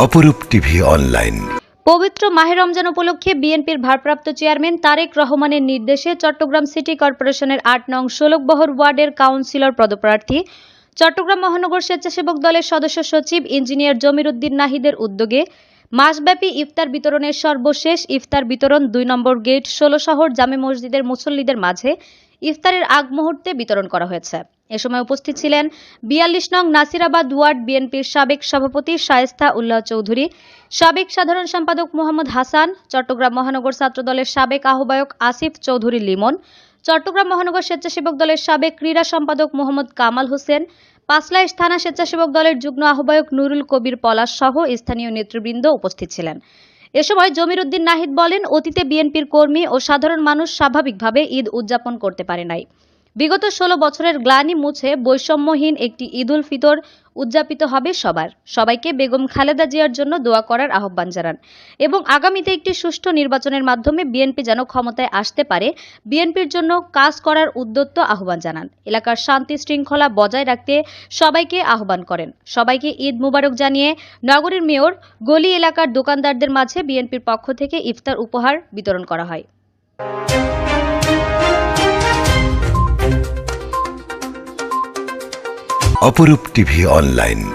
অপরূপ TV online. পবিত্র মাহে রমজান উপলক্ষে বিএনপির ভারপ্রাপ্ত চেয়ারম্যান তারেক রহমানের নির্দেশে চট্টগ্রাম সিটি কর্পোরেশনের আট নং ষোলকবহর ওয়ার্ডের কাউন্সিলর পদপ্রার্থী, চট্টগ্রাম মহানগর স্বেচ্ছাসেবক দলের সদস্য সচিব ইঞ্জিনিয়ার জমির উদ্দিন নাহিদের উদ্যোগে মাসব্যাপী ইফতার বিতরণের সর্বশেষ ইফতার বিতরণ দুই নম্বর গেট ষোলো শহর জামে মসজিদের মুসল্লিদের মাঝে ইফতারের আগ মুহূর্তে বিতরণ করা হয়েছে। এ সময় উপস্থিত ছিলেন বিয়াল্লিশ নং নাসিরাবাদ ওয়ার্ড বিএনপির সাবেক সভাপতি শায়েস্তা উল্লাহ চৌধুরী, সাবেক সাধারণ সম্পাদক মোহাম্মদ হাসান, চট্টগ্রাম মহানগর ছাত্রদলের সাবেক আহ্বায়ক আসিফ চৌধুরী লিমন, চট্টগ্রাম মহানগর স্বেচ্ছাসেবক দলের সাবেক ক্রীড়া সম্পাদক মোহাম্মদ কামাল হোসেন, পাঁচলাইশ থানা স্বেচ্ছাসেবক দলের যুগ্ম আহ্বায়ক নুরুল কবির পলাশ সহ স্থানীয় নেতৃবৃন্দ উপস্থিত ছিলেন। এ সময় জমির উদ্দিন নাহিদ বলেন, অতীতে বিএনপির কর্মী ও সাধারণ মানুষ স্বাভাবিকভাবে ঈদ উদযাপন করতে পারে নাই। বিগত ষোলো বছরের গ্লানি মুছে বৈষম্যহীন একটি ঈদ উল ফিতর উদযাপিত হবে সবার। সবাইকে বেগম খালেদা জিয়ার জন্য দোয়া করার আহ্বান জানান। এবং আগামীতে একটি সুষ্ঠু নির্বাচনের মাধ্যমে বিএনপি যেন ক্ষমতায় আসতে পারে, বিএনপির জন্য কাজ করার উদ্যত্ত আহ্বান জানান। এলাকার শান্তি শৃঙ্খলা বজায় রাখতে সবাইকে আহ্বান করেন। সবাইকে ঈদ মুবারক জানিয়ে নগরীর মেয়র গলি এলাকার দোকানদারদের মাঝে বিএনপির পক্ষ থেকে ইফতার উপহার বিতরণ করা হয়। অপরূপ টিভি অনলাইন।